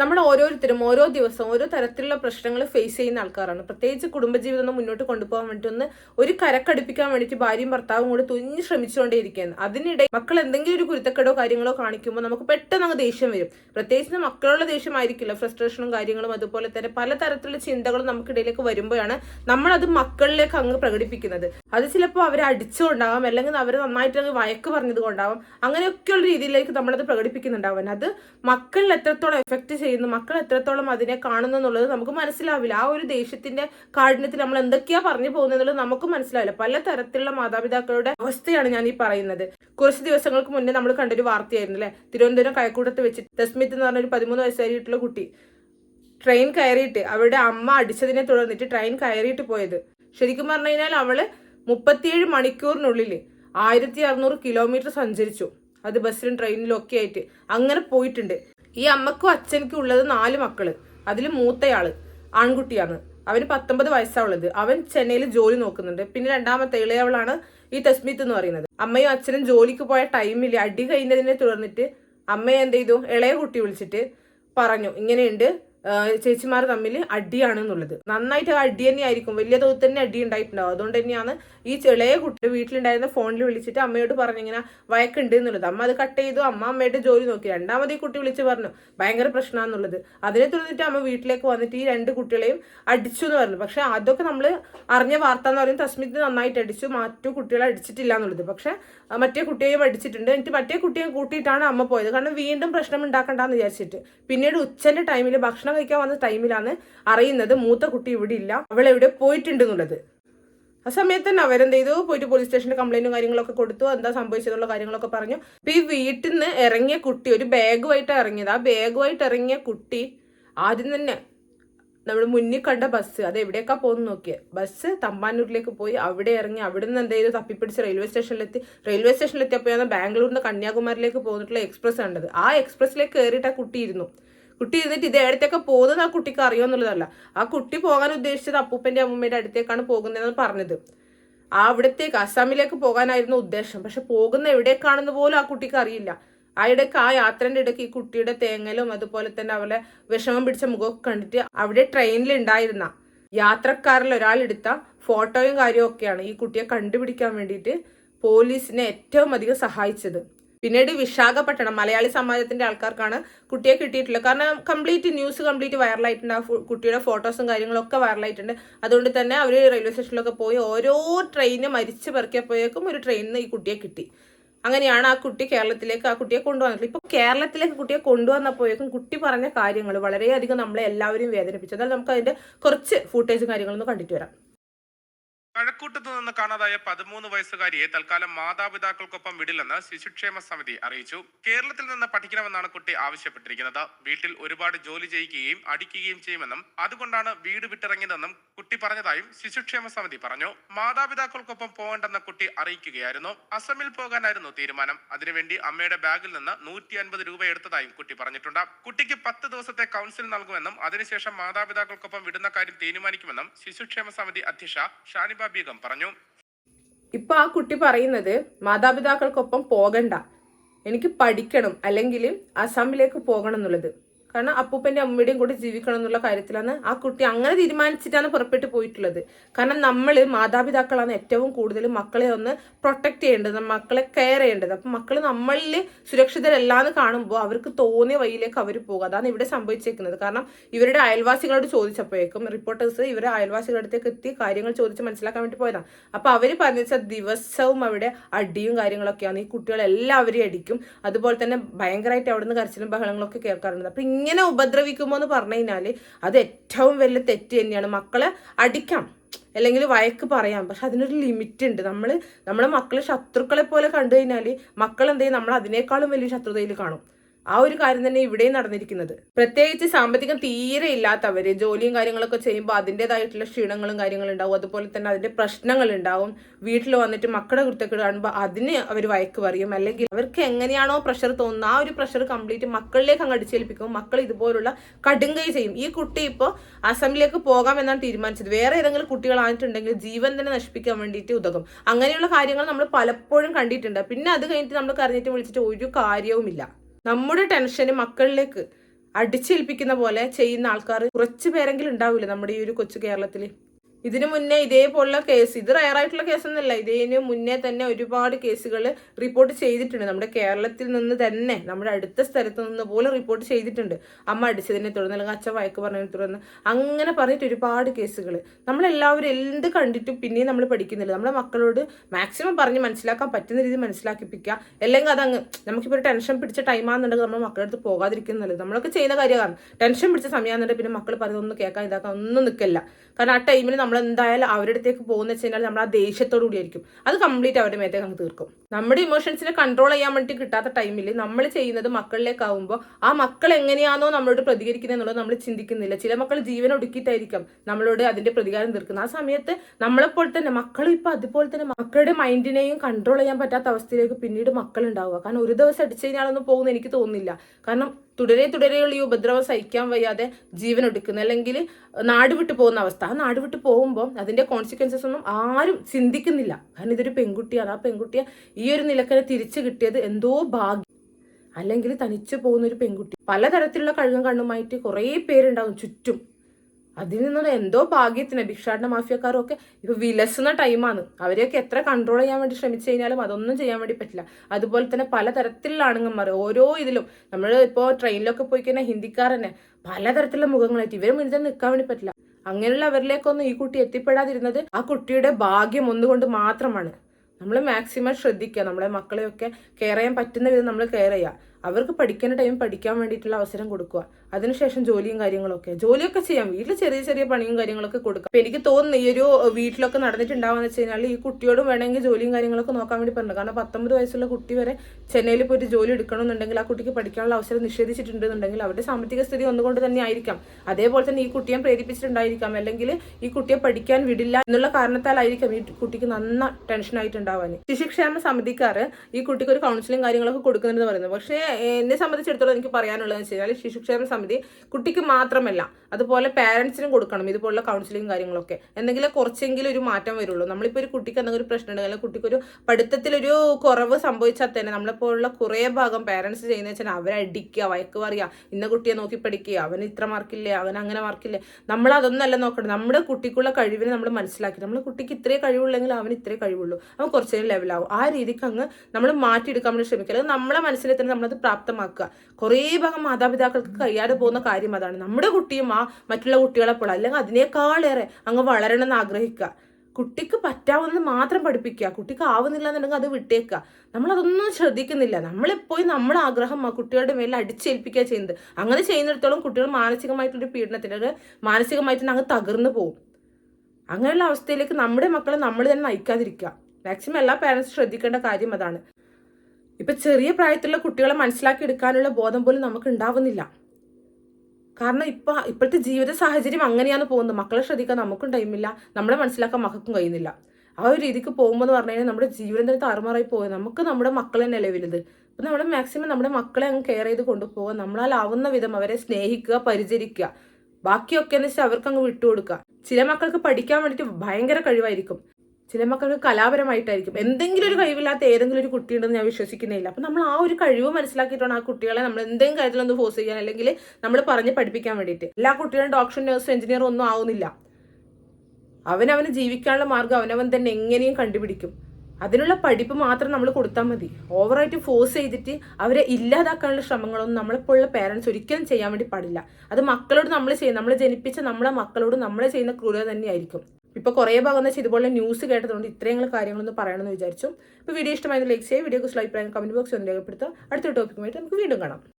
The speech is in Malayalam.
നമ്മൾ ഓരോരുത്തരും ഓരോ ദിവസവും ഓരോ തരത്തിലുള്ള പ്രശ്നങ്ങൾ ഫേസ് ചെയ്യുന്ന ആൾക്കാരാണ്. പ്രത്യേകിച്ച് കുടുംബജീവിതം ഒന്ന് മുന്നോട്ട് കൊണ്ടുപോകാൻ വേണ്ടി ഒന്ന് ഒരു കരക്കടുപ്പിക്കാൻ വേണ്ടിയിട്ട് ഭാര്യയും ഭർത്താവും കൂടി തുഞ്ഞു ശ്രമിച്ചുകൊണ്ടേയിരിക്കുകയാണ്. അതിനിടെ മക്കൾ എന്തെങ്കിലും ഒരു കുരുത്തക്കേടോ കാര്യങ്ങളോ കാണിക്കുമ്പോൾ നമുക്ക് പെട്ടെന്ന് അങ്ങ് ദേഷ്യം വരും. പ്രത്യേകിച്ച് മക്കളുടെ ദേഷ്യമായിരിക്കില്ല ഫ്രസ്ട്രേഷനും കാര്യങ്ങളും അതുപോലെ തന്നെ പലതരത്തിലുള്ള ചിന്തകളും നമുക്കിടയിലേക്ക് വരുമ്പോഴാണ് നമ്മളത് മക്കളിലേക്ക് അങ്ങ് പ്രകടിപ്പിക്കുന്നത്. അത് ചിലപ്പോൾ അവരെ അടിച്ചുകൊണ്ടാവാം അല്ലെങ്കിൽ അവർ നന്നായിട്ട് അങ്ങ് വഴക്ക് പറഞ്ഞത് കൊണ്ടാവാം അങ്ങനെയൊക്കെയുള്ള രീതിയിലേക്ക് നമ്മളത് പ്രകടിപ്പിക്കുന്നുണ്ടാവാൻ. അത് മക്കളിൽ എത്രത്തോളം എഫക്റ്റ് ചെയ്യുന്നു. മക്കൾ എത്രത്തോളം അതിനെ കാണുന്നു എന്നുള്ളത് നമുക്ക് മനസ്സിലാവില്ല. ആ ഒരു ദേഷ്യത്തിന്റെ കാഠിന്യത്തിൽ നമ്മൾ എന്തൊക്കെയാ പറഞ്ഞു പോകുന്നത് നമുക്ക് മനസ്സിലാവില്ല. പല തരത്തിലുള്ള മാതാപിതാക്കളുടെ അവസ്ഥയാണ് ഞാൻ ഈ പറയുന്നത്. കുറച്ച് ദിവസങ്ങൾക്ക് മുന്നേ നമ്മൾ കണ്ടൊരു വാർത്തയായിരുന്നു അല്ലെ? തിരുവനന്തപുരം കയക്കൂട്ടത്ത് വെച്ച് തസ്മിത്ത് എന്ന് പറഞ്ഞ ഒരു പതിമൂന്ന് വയസ്സായിട്ടുള്ള കുട്ടി ട്രെയിൻ കയറിയിട്ട് അവരുടെ അമ്മ അടിച്ചതിനെ തുടർന്നിട്ട് ട്രെയിൻ കയറിയിട്ട് പോയത്. ശരിക്കും പറഞ്ഞു കഴിഞ്ഞാൽ അവൾ മുപ്പത്തിയേഴ് മണിക്കൂറിനുള്ളിൽ ആയിരത്തി അറുന്നൂറ് കിലോമീറ്റർ സഞ്ചരിച്ചു. അത് ബസ്സിലും ട്രെയിനിലും ഒക്കെ ആയിട്ട്. അങ്ങനെ പോയിട്ടുണ്ട്. ഈ അമ്മക്കും അച്ഛനക്കും ഉള്ളത് നാല് മക്കൾ. അതിൽ മൂത്തയാൾ ആൺകുട്ടിയാണ്. അവന് പത്തൊമ്പത് വയസ്സാവുള്ളത്. അവൻ ചെന്നൈയിൽ ജോലി നോക്കുന്നുണ്ട്. പിന്നെ രണ്ടാമത്തെ ഇളയവളാണ് ഈ തസ്മിത്ത് എന്ന് പറയുന്നത്. അമ്മയും അച്ഛനും ജോലിക്ക് പോയ ടൈമിൽ അടി കഴിഞ്ഞതിനെ തുടർന്നിട്ട് അമ്മയെ എന്ത് ചെയ്തു? ഇളയ കുട്ടി വിളിച്ചിട്ട് പറഞ്ഞു ഇങ്ങനെയുണ്ട്. ചേച്ചിമാർ തമ്മിൽ അടിയാണ് അടിയാണെന്നുള്ളത് നന്നായിട്ട് അടി തന്നെയായിരിക്കും വലിയ തോതിൽ തന്നെ അടി ഉണ്ടായിട്ടുണ്ടാവും. അതുകൊണ്ട് തന്നെയാണ് ഈ ചെളിയ കുട്ടി വീട്ടിലുണ്ടായിരുന്ന ഫോണിൽ വിളിച്ചിട്ട് അമ്മയോട് പറഞ്ഞു ഇങ്ങനെ വയക്കുണ്ട് എന്നുള്ളത്. അമ്മ അത് കട്ട് ചെയ്തു. അമ്മ അമ്മയുടെ ജോലി നോക്കി. രണ്ടാമത് ഈ കുട്ടി വിളിച്ച് പറഞ്ഞു ഭയങ്കര പ്രശ്നമാണെന്നുള്ളത് അതിനെ തുടർന്നിട്ട് അമ്മ വീട്ടിലേക്ക് വന്നിട്ട് ഈ രണ്ട് കുട്ടികളെയും അടിച്ചു എന്ന് പറഞ്ഞു. പക്ഷെ അതൊക്കെ നമ്മൾ അറിഞ്ഞ വാർത്ത എന്ന് പറയുന്നത് തസ്മിത് നന്നായിട്ട് അടിച്ചു. മറ്റു കുട്ടികളെ അടിച്ചിട്ടില്ല എന്നുള്ളത്. പക്ഷെ മറ്റേ കുട്ടിയെയും അടിച്ചിട്ടുണ്ട്. എന്നിട്ട് മറ്റേ കുട്ടിയെ കൂട്ടിയിട്ടാണ് അമ്മ പോയത്. കാരണം വീണ്ടും പ്രശ്നം ഉണ്ടാക്കണ്ടെന്ന് വിചാരിച്ചിട്ട്. പിന്നീട് ഉച്ചന്റെ ടൈമിൽ ഭക്ഷണം കഴിക്കാൻ വന്ന ടൈമിലാണ് അറിയുന്നത് മൂത്ത കുട്ടി ഇവിടെ ഇല്ല. അവൾ എവിടെ പോയിട്ടുണ്ട് എന്നുള്ളത്. ആ സമയത്ത് തന്നെ അവരെന്ത് ചെയ്തു? പോയിട്ട് പോലീസ് സ്റ്റേഷനിൽ കംപ്ലൈന്റും കാര്യങ്ങളൊക്കെ കൊടുത്തു. എന്താ സംഭവിച്ചതെന്നുള്ള കാര്യങ്ങളൊക്കെ പറഞ്ഞു. അപ്പൊ ഈ വീട്ടിൽ നിന്ന് ഇറങ്ങിയ കുട്ടി ഒരു ബാഗുമായിട്ട് ഇറങ്ങിയത്. ആ ബാഗുമായിട്ട് ഇറങ്ങിയ കുട്ടി ആദ്യം തന്നെ നമ്മൾ മുന്നിൽ കണ്ട ബസ് അത് എവിടെയൊക്കെ പോകുന്നു നോക്കിയത് ബസ് തമ്പാനൂരിലേക്ക് പോയി. അവിടെ ഇറങ്ങി അവിടെ നിന്ന് എന്ത് തപ്പിപ്പിടിച്ച് റെയിൽവേ സ്റ്റേഷനിലെത്തി റെയിൽവേ സ്റ്റേഷനിലെത്തിയപ്പോഴാണ് ബാംഗ്ലൂരിൽ നിന്ന് കന്യാകുമാരിയിലേക്ക് പോന്നിട്ടുള്ള എക്സ്പ്രസ് കണ്ടത്. ആ എക്സ്പ്രസ്സിലേക്ക് കയറിയിട്ട് ആ കുട്ടി ഇരുന്നു. കുട്ടി ഇരുന്നിട്ട് ഇത് എവിടത്തേക്ക് പോകുന്നത് ആ കുട്ടിക്ക് അറിയുമെന്നുള്ളതല്ല ആ കുട്ടി പോകാൻ ഉദ്ദേശിച്ചത് അപ്പൂപ്പന്റെ അമ്മൂമ്മയുടെ അടുത്തേക്കാണ് പോകുന്നതെന്ന് പറഞ്ഞത്. അവിടത്തേക്ക് അസ്സാമിലേക്ക് പോകാനായിരുന്നു ഉദ്ദേശം. പക്ഷെ പോകുന്ന എവിടേക്കാണെന്ന് പോലും ആ കുട്ടിക്ക് അറിയില്ല. ആ ഇടയ്ക്ക് ആ യാത്രന്റെ ഇടയ്ക്ക് ഈ കുട്ടിയുടെ തേങ്ങലും അതുപോലെ തന്നെ അവളെ വിഷമം പിടിച്ച മുഖമൊക്കെ കണ്ടിട്ട് അവിടെ ട്രെയിനിൽ ഉണ്ടായിരുന്ന യാത്രക്കാരിൽ ഒരാളെടുത്ത ഫോട്ടോയും കാര്യവും ഒക്കെയാണ് ഈ കുട്ടിയെ കണ്ടുപിടിക്കാൻ വേണ്ടിയിട്ട് പോലീസിനെ ഏറ്റവും അധികം സഹായിച്ചത്. പിന്നീട് വിശാഖപട്ടണം മലയാളി സമാജത്തിന്റെ ആൾക്കാർക്കാണ് കുട്ടിയെ കിട്ടിയിട്ടുള്ളത്. കാരണം കംപ്ലീറ്റ് ന്യൂസ് കംപ്ലീറ്റ് വൈറലായിട്ടുണ്ട് ആ കുട്ടിയുടെ ഫോട്ടോസും കാര്യങ്ങളൊക്കെ വൈറലായിട്ടുണ്ട് അതുകൊണ്ട് തന്നെ അവർ റെയിൽവേ സ്റ്റേഷനിലൊക്കെ പോയി ഓരോ ട്രെയിന് മരിച്ചു പെറുക്കിയപ്പോഴേക്കും ഒരു ട്രെയിനിൽ ഈ കുട്ടിയെ കിട്ടി. അങ്ങനെയാണ് ആ കുട്ടി കേരളത്തിലേക്ക് ആ കുട്ടിയെ കൊണ്ടുവന്നത് ഇപ്പൊ കേരളത്തിലേക്ക് കുട്ടിയെ കൊണ്ടുവന്നപ്പോഴേക്കും കുട്ടി പറഞ്ഞ കാര്യങ്ങൾ വളരെയധികം നമ്മളെ എല്ലാവരെയും വേദനിപ്പിച്ചു. അതായത് നമുക്ക് അതിന്റെ കുറച്ച് ഫൂട്ടേജും കാര്യങ്ങളൊന്നും കണ്ടിട്ട് വരാം. കഴക്കൂട്ടത്ത് നിന്ന് കാണാതായ പതിമൂന്ന് വയസ്സുകാരിയെ തൽക്കാലം മാതാപിതാക്കൾക്കൊപ്പം വിടില്ലെന്ന് ശിശുക്ഷേമ സമിതി അറിയിച്ചു. കേരളത്തിൽ നിന്ന് പഠിക്കണമെന്നാണ് കുട്ടി ആവശ്യപ്പെട്ടിരിക്കുന്നത്. വീട്ടിൽ ഒരുപാട് ജോലി ചെയ്യുകയും അടിക്കുകയും ചെയ്യുമെന്നും അതുകൊണ്ടാണ് വീട് വിട്ടിറങ്ങിയതെന്നും കുട്ടി പറഞ്ഞതായും ശിശുക്ഷേമ സമിതി പറഞ്ഞു. മാതാപിതാക്കൾക്കൊപ്പം പോകേണ്ടെന്ന കുട്ടി അറിയിക്കുകയായിരുന്നു. അസമിൽ പോകാനായിരുന്നു തീരുമാനം. അതിനുവേണ്ടി അമ്മയുടെ ബാഗിൽ നിന്ന് നൂറ്റി അൻപത് രൂപ എടുത്തതായും കുട്ടി പറഞ്ഞിട്ടുണ്ട്. കുട്ടിക്ക് പത്ത് ദിവസത്തെ കൗൺസിൽ നൽകുമെന്നും അതിനുശേഷം മാതാപിതാക്കൾക്കൊപ്പം വിടുന്ന കാര്യം തീരുമാനിക്കുമെന്നും ശിശുക്ഷേമ സമിതി അധ്യക്ഷ ഷാനിബ ബീഗം പറഞ്ഞു. ഇപ്പൊ ആ കുട്ടി പറയുന്നത് മാതാപിതാക്കൾക്കൊപ്പം പോകണ്ട. എനിക്ക് പഠിക്കണം അല്ലെങ്കിൽ അസാമിലേക്ക് പോകണം എന്നുള്ളത്. കാരണം അപ്പൂപ്പന്റെ അമ്മയുടെയും കൂടെ ജീവിക്കണം എന്നുള്ള കാര്യത്തിലാണ് ആ കുട്ടി അങ്ങനെ തീരുമാനിച്ചിട്ടാണ് പുറപ്പെട്ടു പോയിട്ടുള്ളത്. കാരണം നമ്മൾ മാതാപിതാക്കളാണ് ഏറ്റവും കൂടുതൽ മക്കളെ ഒന്ന് പ്രൊട്ടക്ട് ചെയ്യേണ്ടത് മക്കളെ കെയർ ചെയ്യേണ്ടത്. അപ്പം മക്കൾ നമ്മളിൽ സുരക്ഷിതരല്ല എന്ന് കാണുമ്പോൾ അവർക്ക് തോന്നിയ വഴിയിലേക്ക് അവർ പോകുക അതാണ് ഇവിടെ സംഭവിച്ചേക്കുന്നത്. കാരണം ഇവരുടെ അയൽവാസികളോട് ചോദിച്ചപ്പോഴേക്കും റിപ്പോർട്ടേഴ്സ് ഇവരെ അയൽവാസികളുടെ അടുത്തേക്ക് എത്തി കാര്യങ്ങൾ ചോദിച്ച് മനസ്സിലാക്കാൻ വേണ്ടി പോയതാണ് അപ്പൊ പറഞ്ഞു വെച്ചാൽ ദിവസവും അവിടെ അടിയും കാര്യങ്ങളൊക്കെയാണ് ഈ കുട്ടികളെല്ലാവരെയും അടിക്കും. അതുപോലെ തന്നെ ഭയങ്കരമായിട്ട് അവിടുന്ന് കരച്ചിലും ബഹളങ്ങളൊക്കെ കേൾക്കാറുണ്ട്. അപ്പൊ ഇങ്ങനെ ഉപദ്രവിക്കുമോ എന്ന് പറഞ്ഞു കഴിഞ്ഞാൽ അത് ഏറ്റവും വലിയ തെറ്റ് തന്നെയാണ്. മക്കളെ അടിക്കാം. അല്ലെങ്കിൽ വഴക്ക് പറയാം. പക്ഷെ അതിനൊരു ലിമിറ്റ് ഉണ്ട് നമ്മൾ നമ്മളെ മക്കളെ ശത്രുക്കളെ പോലെ കണ്ടു കഴിഞ്ഞാൽ മക്കൾ എന്ത് ചെയ്യും? നമ്മൾ അതിനേക്കാളും വലിയ ശത്രുതയിൽ കാണും. ആ ഒരു കാര്യം തന്നെ ഇവിടെയും നടന്നിരിക്കുന്നത്. പ്രത്യേകിച്ച് സാമ്പത്തികം തീരെ ഇല്ലാത്തവര് ജോലിയും കാര്യങ്ങളൊക്കെ ചെയ്യുമ്പോൾ അതിന്റെതായിട്ടുള്ള ക്ഷീണങ്ങളും കാര്യങ്ങളും ഉണ്ടാവും അതുപോലെ തന്നെ അതിന്റെ പ്രശ്നങ്ങൾ ഉണ്ടാവും വീട്ടിൽ വന്നിട്ട് മക്കളുടെ കുരുത്തക്കേട് കാണുമ്പോൾ അതിന് അവർ വയക്ക് പറയും. അല്ലെങ്കിൽ അവർക്ക് എങ്ങനെയാണോ പ്രഷർ തോന്നുന്നത് ആ ഒരു പ്രഷർ കംപ്ലീറ്റ് മക്കളിലേക്ക് അങ്ങ് അടിച്ചേൽപ്പിക്കും. മക്കൾ ഇതുപോലുള്ള കടുങ്കൈ ചെയ്യും. ഈ കുട്ടി ഇപ്പോൾ അസംബ്ലിയിലേക്ക് പോകാം എന്നാണ് തീരുമാനിച്ചത്. വേറെ ഏതെങ്കിലും കുട്ടികളായിട്ടുണ്ടെങ്കിൽ ജീവൻ തന്നെ നശിപ്പിക്കാൻ വേണ്ടിയിട്ട് ഉതകും. അങ്ങനെയുള്ള കാര്യങ്ങൾ നമ്മൾ പലപ്പോഴും കണ്ടിട്ടുണ്ട്. പിന്നെ അത് കഴിഞ്ഞിട്ട് നമ്മൾ കരഞ്ഞിട്ട് വിളിച്ചിട്ട് ഒരു കാര്യവുമില്ല. നമ്മുടെ ടെൻഷന് മക്കളിലേക്ക് അടിച്ചേൽപ്പിക്കുന്ന പോലെ ചെയ്യുന്ന ആൾക്കാർ കുറച്ച് പേരെങ്കിലും ഉണ്ടാവില്ല നമ്മുടെ ഈ ഒരു കൊച്ചു കേരളത്തിൽ ഇതിനു മുന്നേ ഇതേപോലുള്ള കേസ് ഇത് റയറായിട്ടുള്ള കേസൊന്നുമല്ല. ഇതിന് മുന്നേ തന്നെ ഒരുപാട് കേസുകൾ റിപ്പോർട്ട് ചെയ്തിട്ടുണ്ട്. നമ്മുടെ കേരളത്തിൽ നിന്ന് തന്നെ നമ്മുടെ അടുത്ത സ്ഥലത്ത് നിന്ന് പോലും റിപ്പോർട്ട് ചെയ്തിട്ടുണ്ട്. അമ്മ അടിച്ചതിനെ തുടർന്ന് അല്ലെങ്കിൽ അച്ഛൻ വയക്ക് പറഞ്ഞതിനെ തുടർന്ന് അങ്ങനെ പറഞ്ഞിട്ട് ഒരുപാട് കേസുകൾ നമ്മളെല്ലാവരും എന്ത് കണ്ടിട്ടും പിന്നെയും നമ്മൾ പഠിക്കുന്നില്ല. നമ്മുടെ മക്കളോട് മാക്സിമം പറഞ്ഞ് മനസ്സിലാക്കാൻ പറ്റുന്ന രീതി മനസ്സിലാക്കിപ്പിക്കുക. അല്ലെങ്കിൽ അതങ്ങ് നമുക്കിപ്പോൾ ഒരു ടെൻഷൻ പിടിച്ച ടൈമാണെന്നുണ്ടെങ്കിൽ നമ്മൾ മക്കളുടെ അടുത്ത് പോകാതിരിക്കുന്നത് നമ്മളൊക്കെ ചെയ്യുന്ന കാര്യമാണ്. ടെൻഷൻ പിടിച്ച സമയമാണെന്നുണ്ടെങ്കിൽ പിന്നെ മക്കൾ പറയുന്നൊന്നും കേൾക്കാൻ ഇതാക്കാൻ ഒന്നും നിൽക്കില്ല. കാരണം ആ ടൈമിൽ നമ്മൾ എന്തായാലും അവരുടെ അടുത്തേക്ക് പോകുന്ന വെച്ച് കഴിഞ്ഞാൽ നമ്മൾ ആ ദേഷ്യത്തോടു കൂടിയായിരിക്കും അത് കംപ്ലീറ്റ് അവരുടെ മേത്തേക്ക് അങ്ങ് തീർക്കും. നമ്മുടെ ഇമോഷൻസിനെ കൺട്രോൾ ചെയ്യാൻ വേണ്ടി കിട്ടാത്ത ടൈമിൽ നമ്മൾ ചെയ്യുന്നത് മക്കളിലേക്കാവുമ്പോൾ ആ മക്കൾ എങ്ങനെയാണോ നമ്മളോട് പ്രതികരിക്കുന്നത് എന്നുള്ളത് നമ്മൾ ചിന്തിക്കുന്നില്ല. ചില മക്കൾ ജീവൻ ഒടുക്കിയിട്ടായിരിക്കും നമ്മളോട് അതിന്റെ പ്രതികാരം തീർക്കുന്നത്. ആ സമയത്ത് നമ്മളെപ്പോലെ തന്നെ മക്കൾ ഇപ്പൊ അതുപോലെ തന്നെ മക്കളുടെ മൈൻഡിനെയും കൺട്രോൾ ചെയ്യാൻ പറ്റാത്ത അവസ്ഥയിലേക്ക് പിന്നീട് മക്കൾ ഉണ്ടാവുക കാരണം ഒരു ദിവസം അടിച്ചു കഴിഞ്ഞാലൊന്നും പോകുന്ന എനിക്ക് തോന്നുന്നില്ല. കാരണം തുടരെ തുടരെയുള്ള ഈ ഉപദ്രവം സഹിക്കാൻ വയ്യാതെ ജീവൻ എടുക്കുന്ന അല്ലെങ്കിൽ നാട് വിട്ടു പോകുന്ന അവസ്ഥ. ആ നാട് വിട്ടു പോകുമ്പോൾ അതിന്റെ കോൺസിക്വൻസസ് ഒന്നും ആരും ചിന്തിക്കുന്നില്ല. കാരണം ഇതൊരു പെൺകുട്ടിയാണ്. ആ പെൺകുട്ടിയെ ഈ ഒരു നിലക്കനെ തിരിച്ചു കിട്ടിയത് എന്തോ ഭാഗ്യം. അല്ലെങ്കിൽ തനിച്ചു പോകുന്ന ഒരു പെൺകുട്ടി. പലതരത്തിലുള്ള കഴുകും കണ്ണുമായിട്ട് കുറേ പേരുണ്ടാകും ചുറ്റും. അതിൽ നിന്നുള്ള എന്തോ ഭാഗ്യത്തിന് ഭിക്ഷാടന മാഫിയക്കാരും ഒക്കെ ഇപ്പൊ വിലസുന്ന ടൈമാണ് അവരെയൊക്കെ എത്ര കൺട്രോൾ ചെയ്യാൻ വേണ്ടി ശ്രമിച്ചു കഴിഞ്ഞാലും അതൊന്നും ചെയ്യാൻ വേണ്ടി പറ്റില്ല. അതുപോലെ തന്നെ പലതരത്തിലുള്ള ആണുങ്ങന്മാർ ഓരോ ഇതിലും നമ്മൾ ഇപ്പോൾ ട്രെയിനിലൊക്കെ പോയി കഴിഞ്ഞാൽ ഹിന്ദിക്കാർ തന്നെ പലതരത്തിലുള്ള മുഖങ്ങളായിട്ട് ഇവരെ മുന്നിൽ നിൽക്കാൻ വേണ്ടി പറ്റില്ല. അങ്ങനെയുള്ള അങ്ങനെയുള്ളവരിലേക്കൊന്നും ഈ കുട്ടി എത്തിപ്പെടാതിരുന്നത് ആ കുട്ടിയുടെ ഭാഗ്യം ഒന്നുകൊണ്ട് മാത്രമാണ്. നമ്മൾ മാക്സിമം ശ്രദ്ധിക്കുക. നമ്മളെ മക്കളെയൊക്കെ കെയർ ചെയ്യാൻ പറ്റുന്ന വിധം നമ്മൾ കെയർ ചെയ്യുക അവർക്ക് പഠിക്കേണ്ട ടൈം പഠിക്കാൻ വേണ്ടിയിട്ടുള്ള അവസരം കൊടുക്കുക. അതിനുശേഷം ജോലിയും കാര്യങ്ങളൊക്കെ. ജോലിയൊക്കെ ചെയ്യാം. വീട്ടിൽ ചെറിയ ചെറിയ പണിയും കാര്യങ്ങളൊക്കെ കൊടുക്കുക അപ്പൊ എനിക്ക് തോന്നുന്നു ഈ ഒരു വീട്ടിലൊക്കെ നടന്നിട്ടുണ്ടാവുന്ന വെച്ച് കഴിഞ്ഞാൽ ഈ കുട്ടിയോടും വേണമെങ്കിൽ ജോലിയും കാര്യങ്ങളൊക്കെ നോക്കാൻ വേണ്ടി പറഞ്ഞു കാരണം പത്തൊമ്പത് വയസ്സുള്ള കുട്ടി വരെ ചെന്നൈയിൽ പോയിട്ട് ജോലി എടുക്കണമെന്നുണ്ടെങ്കിൽ ആ കുട്ടിക്ക് പഠിക്കാനുള്ള അവസരം നിഷേധിച്ചിട്ടുണ്ടെന്നുണ്ടെങ്കിൽ അവരുടെ സാമ്പത്തിക സ്ഥിതി ഒന്നുകൊണ്ട് തന്നെ ആയിരിക്കാം. അതേപോലെ തന്നെ ഈ കുട്ടിയെ പ്രേരിപ്പിച്ചിട്ടുണ്ടായിരിക്കാം. അല്ലെങ്കിൽ ഈ കുട്ടിയെ പഠിക്കാൻ വിടില്ല എന്നുള്ള കാരണത്താലായിരിക്കാം ഈ കുട്ടിക്ക് നന്ന ടെൻഷൻ ആയിട്ടുണ്ടാവാൻ ശിശുക്ഷേമ സമിതിക്കാർ ഈ കുട്ടിക്ക് ഒരു കൗൺസിലിംഗ് കാര്യങ്ങളൊക്കെ കൊടുക്കുന്നുണ്ടെന്ന് പറയുന്നത് പക്ഷേ എന്നെ സംബന്ധിച്ചിടത്തോളം എനിക്ക് പറയാനുള്ളത് വെച്ച് കഴിഞ്ഞാൽ ശിശുക്ഷേമ സമിതി കുട്ടിക്ക് മാത്രമല്ല അതുപോലെ പാരൻസിനും കൊടുക്കണം ഇതുപോലുള്ള കൗൺസിലിംഗ് കാര്യങ്ങളൊക്കെ. എന്തെങ്കിലും കുറച്ചെങ്കിലും ഒരു മാറ്റം വരുള്ളൂ. നമ്മളിപ്പോൾ ഒരു കുട്ടിക്ക് എന്തെങ്കിലും ഒരു പ്രശ്നം ഉണ്ടെങ്കിൽ അല്ലെങ്കിൽ കുട്ടിക്ക് ഒരു പഠിത്തത്തിലൊരു കുറവ് സംഭവിച്ചാൽ തന്നെ നമ്മളെപ്പോലുള്ള കുറേ ഭാഗം പാരൻസ് ചെയ്യുന്ന വെച്ചാൽ അവരെ അടിക്കുക വയക്ക് പറയുക. ഇന്ന കുട്ടിയെ നോക്കി പഠിക്കുക അവന് ഇത്ര മാർക്കില്ലേ അവൻ അങ്ങനെ മാർക്കില്ലേ നമ്മൾ അതൊന്നല്ല നോക്കണം നമ്മുടെ കുട്ടിക്കുള്ള കഴിവിനെ നമ്മൾ മനസ്സിലാക്കി. നമ്മൾ കുട്ടിക്ക് ഇത്രേ കഴിവുള്ളെങ്കിൽ അവന് ഇത്രേ കഴിവുള്ളൂ. അവൻ കുറച്ചേരം ലെവലാവും ആ രീതിക്ക് അങ്ങ് നമ്മൾ മാറ്റിയെടുക്കാൻ വേണ്ടി ശ്രമിക്കുക. അല്ലെങ്കിൽ നമ്മളെ മനസ്സിനെ തന്നെ നമ്മളത് പ്രാപ്തമാക്കുക. കുറേ ഭാഗം മാതാപിതാക്കൾക്ക് കഴിയാതെ പോകുന്ന കാര്യം അതാണ്. നമ്മുടെ കുട്ടിയും ആ മറ്റുള്ള കുട്ടികളെ പോലെ അല്ലെങ്കിൽ അതിനേക്കാളേറെ അങ്ങ് വളരണം എന്ന് ആഗ്രഹിക്കുക. കുട്ടിക്ക് പറ്റാവുന്നത് മാത്രം പഠിപ്പിക്കുക. കുട്ടിക്ക് ആവുന്നില്ല എന്നുണ്ടെങ്കിൽ അത് വിട്ടേക്കുക. നമ്മളതൊന്നും ശ്രദ്ധിക്കുന്നില്ല. നമ്മളെപ്പോഴും നമ്മുടെ ആഗ്രഹം ആ കുട്ടികളുടെ മേലെ അടിച്ചേൽപ്പിക്കുക ചെയ്യുന്നത്. അങ്ങനെ ചെയ്യുന്നിടത്തോളം കുട്ടികൾ മാനസികമായിട്ടൊരു പീഡനത്തിന് മാനസികമായിട്ട് അങ്ങ് തകർന്നു പോകും. അങ്ങനെയുള്ള അവസ്ഥയിലേക്ക് നമ്മുടെ മക്കളെ നമ്മൾ തന്നെ നയിക്കാതിരിക്കുക. മാക്സിമം എല്ലാ പാരൻസും ശ്രദ്ധിക്കേണ്ട കാര്യം അതാണ്. ഇപ്പൊ ചെറിയ പ്രായത്തിലുള്ള കുട്ടികളെ മനസ്സിലാക്കി എടുക്കാനുള്ള ബോധം പോലും നമുക്ക് ഉണ്ടാവുന്നില്ല. കാരണം ഇപ്പൊ ഇപ്പോഴത്തെ ജീവിത സാഹചര്യം അങ്ങനെയാണ് പോകുന്നത്. മക്കളെ ശ്രദ്ധിക്കാൻ നമുക്കും ടൈമില്ല നമ്മളെ മനസ്സിലാക്കാൻ മക്കൾക്കും കഴിയുന്നില്ല. ആ ഒരു രീതിക്ക് പോകുമ്പോൾ എന്ന് പറഞ്ഞു കഴിഞ്ഞാൽ നമ്മുടെ ജീവിതം തന്നെ താറുമാറായി പോകുക നമുക്ക് നമ്മുടെ മക്കൾ നിലവിലുണ്ട് അപ്പൊ അപ്പം നമ്മുടെ മാക്സിമം നമ്മുടെ മക്കളെ അങ്ങ് കെയർ ചെയ്ത് കൊണ്ടുപോകുക നമ്മളാലാവുന്ന വിധം അവരെ സ്നേഹിക്കുക പരിചരിക്കുക. ബാക്കിയൊക്കെ എന്ന് വെച്ചാൽ അവർക്ക് അങ്ങ് വിട്ടുകൊടുക്കുക. ചില മക്കൾക്ക് പഠിക്കാൻ വേണ്ടിയിട്ട് ഭയങ്കര കഴിവായിരിക്കും. ചില മക്കൾക്ക് കലാപരമായിട്ടായിരിക്കും. എന്തെങ്കിലും ഒരു കഴിവില്ലാത്ത ഏതെങ്കിലും ഒരു കുട്ടിയുണ്ടെന്ന് ഞാൻ വിശ്വസിക്കുന്നില്ല. അപ്പം നമ്മൾ ആ ഒരു കഴിവ് മനസ്സിലാക്കിയിട്ടാണ് ആ കുട്ടികളെ നമ്മൾ എന്തെങ്കിലും കാര്യത്തിലൊന്ന് ഫോഴ്സ് ചെയ്യാൻ അല്ലെങ്കിൽ നമ്മൾ പറഞ്ഞ് പഠിപ്പിക്കാൻ വേണ്ടിയിട്ട്. എല്ലാ കുട്ടികളും ഡോക്ടർ നഴ്സും എഞ്ചിനീയറും ഒന്നും ആവുന്നില്ല. അവനവന് ജീവിക്കാനുള്ള മാർഗം അവനവൻ തന്നെ എങ്ങനെയും കണ്ടുപിടിക്കും. അതിനുള്ള പഠിപ്പ് മാത്രം നമ്മൾ കൊടുത്താൽ മതി. ഓവറായിട്ട് ഫോഴ്സ് ചെയ്തിട്ട് അവരെ ഇല്ലാതാക്കാനുള്ള ശ്രമങ്ങളൊന്നും നമ്മളെപ്പോലുള്ള പേരൻസ് ഒരിക്കലും ചെയ്യാൻ വേണ്ടി പാടില്ല. അത് മക്കളോട് നമ്മൾ ചെയ്യും. നമ്മൾ ജനിപ്പിച്ച നമ്മളെ മക്കളോട് നമ്മൾ ചെയ്യുന്ന ക്രൂരത തന്നെയായിരിക്കും. ഇപ്പൊ കുറേ ഭാഗം എന്ന് വെച്ചാൽ ഇതുപോലെ ന്യൂസ് കേട്ടതുകൊണ്ട് ഇത്രയും കാര്യങ്ങളൊന്ന് പറയണമെന്ന് വിചാരിച്ചു. ഇപ്പൊ വീഡിയോ ഇഷ്ടമായത് ലൈക്ക് ചെയ്യുക. വീഡിയോ കുറിച്ച് അഭിപ്രായം കമന്റ് ബോക്സ് ഒന്ന് രേഖപ്പെടുത്തുക. അടുത്ത ടോപ്പിക്കുമായിട്ട് നമുക്ക് വീണ്ടും കാണാം.